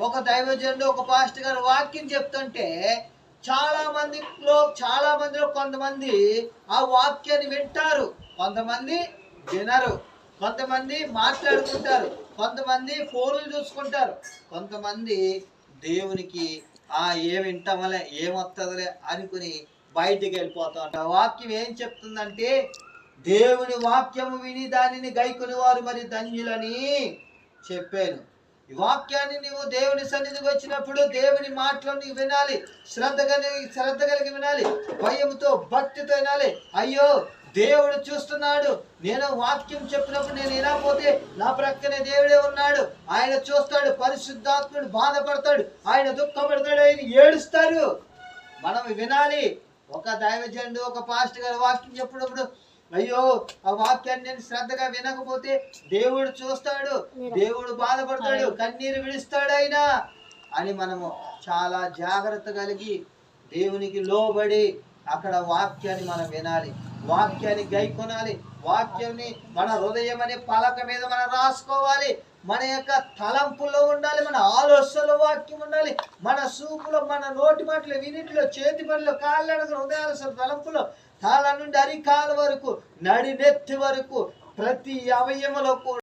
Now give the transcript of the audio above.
ఒక దైవజనుడు ఒక పాస్టర్ గారు వాక్యం చెప్తుంటే చాలా మందిలో చాలా మందిలో కొంతమంది ఆ వాక్యాన్ని వింటారు. కొంతమంది వినరు. కొంతమంది మాట్లాడుకుంటారు. కొంతమంది ఫోన్లు చూసుకుంటారు. కొంతమంది దేవునికి ఆ ఏం వింటామలే ఏమొస్తుందిలే అనుకుని బయటికి వెళ్ళిపోతా ఉంటారు. వాక్యం ఏం చెప్తుందంటే దేవుని వాక్యము విని దానిని గైకుని వారు మరి ధన్యులని చెప్పాను. ఈ వాక్యాన్ని నువ్వు దేవుని సన్నిధికి వచ్చినప్పుడు దేవుని మాటలు నీవు వినాలి. శ్రద్ధ కలిగి శ్రద్ధ కలిగి వినాలి. భయంతో భక్తితో వినాలి. అయ్యో దేవుడు చూస్తున్నాడు. నేను వాక్యం చెప్పినప్పుడు నేను వినకపోతే నా ప్రక్కనే దేవుడే ఉన్నాడు. ఆయన చూస్తాడు పరిశుద్ధాత్ముడు బాధపడతాడు ఆయన దుఃఖపడతాడు ఆయన ఏడుస్తాడు మనం వినాలి. ఒక దైవజనుడు ఒక పాస్టర్ గారు వాక్యం చెప్పినప్పుడు అయ్యో ఆ వాక్యాన్ని నేను శ్రద్ధగా వినకపోతే దేవుడు చూస్తాడు దేవుడు బాధపడతాడు కన్నీరు విడుస్తాడు ఆయన అని మనము చాలా జాగ్రత్త కలిగి దేవునికి లోబడి అక్కడ వాక్యాన్ని మనం వినాలి. వాక్యాన్ని గైకొనాలి. వాక్యాన్ని మన హృదయం అనే పలక మీద మనం రాసుకోవాలి. మన యొక్క తలంపుల్లో ఉండాలి మన ఆలోచనలో వాక్యం ఉండాలి. మన సూపులో మన నోటి మాటలు వినిటిలో చేతి పనిలో కాళ్ళడుగు హృదయాల తలంపులో తల నుండి అరికాల వరకు నడినెత్తి వరకు ప్రతి అవయములో